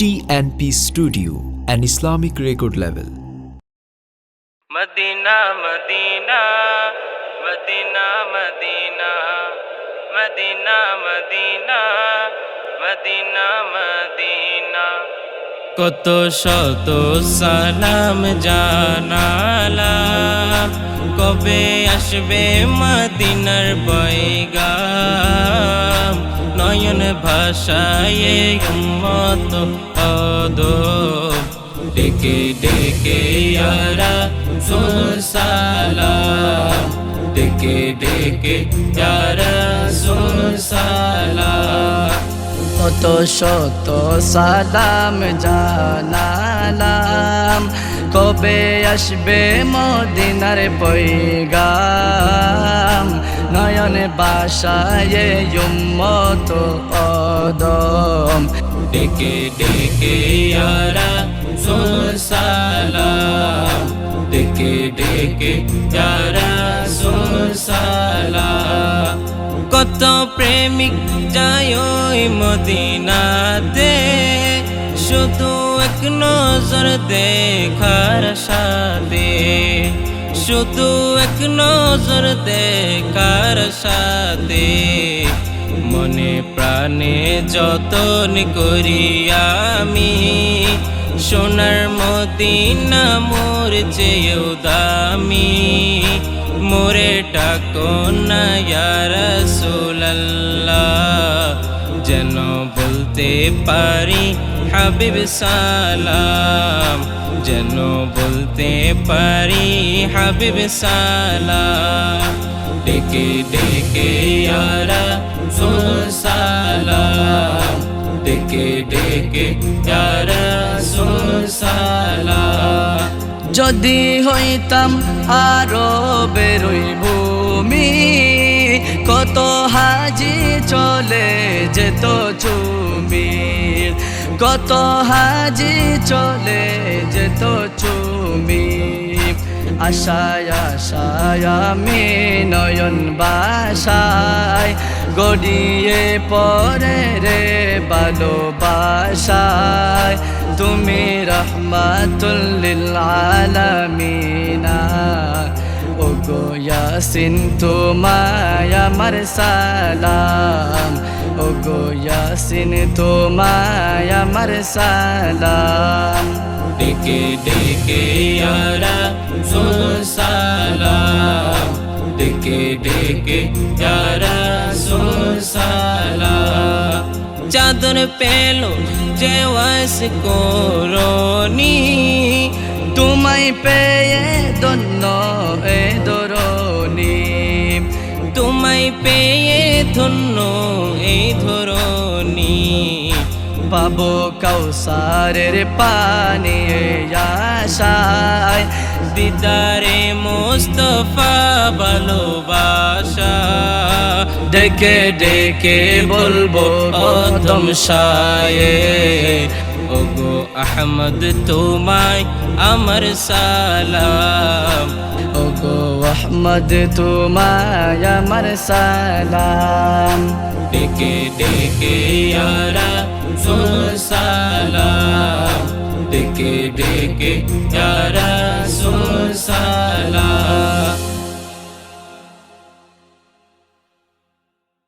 TNP Studio, an Islamic record label. Madina Madina Madina Madina Madina Madina Madina Madina কত শত সালাম জানালাম কবে আসবে মদিনার বৈগাম নয়ন ভাষায় উম্মত অদম ডেকে ডেকে ইয়ারা সালাম। ডেকে ডেকে ইয়ারা সালাম। কত শত সালাম জানালাম। কবে আসবে মদিনার পৈগাম নয়ন বাসায় উম্মত অদম। ডেকে ডেকে ইয়ারা সালাম। ডেকে ডেকে ইয়ারা সালাম। কত প্রেমিক যায় মদিনাতে শুধু এক নজর দেখার সাথে। শুধু এক নজর দেখার সাথে মনে প্রাণে যতন করি আমি। সোনার মদিনা মোর চেয়েও দামি। মোরে ডাকো না রসুল্লাহ যেন বলতে পারি হাবিব সালাম, যেন বলতে পারি হাবিব সালাম। ডেকে ডেকে সালাম। ডেকে ডেকে সালাম। যদি হইতাম আরও বেরোই ভূমি, কত হাজি চলে যেত চুমি। কত হাজি চলে যেত চুমি। আশায় আশায় আমি নয়ন বাসায়, গড়িয়ে পরে রে ভালোবাসায়। তুমি রহমাতুল্লিল আলামিনা। গো ইয়াসিন তোমায় আমার সালাম। ও গো ইয়াসিন তোমায় আমার সালাম। ডেকে ডেকে ইয়ারা সালাম। ডেকে ডেকে ইয়ারা সালাম। চাদর পেল যে ওয়াস করনি। তোমায় পেয়ে দন্য এ দরনি তোমায় পেয়ে ধন্য এই ধরনি পাবো কৌসারের পানি আশায়, দিদারে মোস্তফা ভালোবাসা। ডেকে ডেকে বলব অদম শায়ে ওগো আহমদ তোমায় আমার সালাম। ওগো আহমদ তোমায় আমার সালাম। ডেকে ডেকে ইয়ারা সালাম। ডেকে ডেকে ইয়ারা সালাম।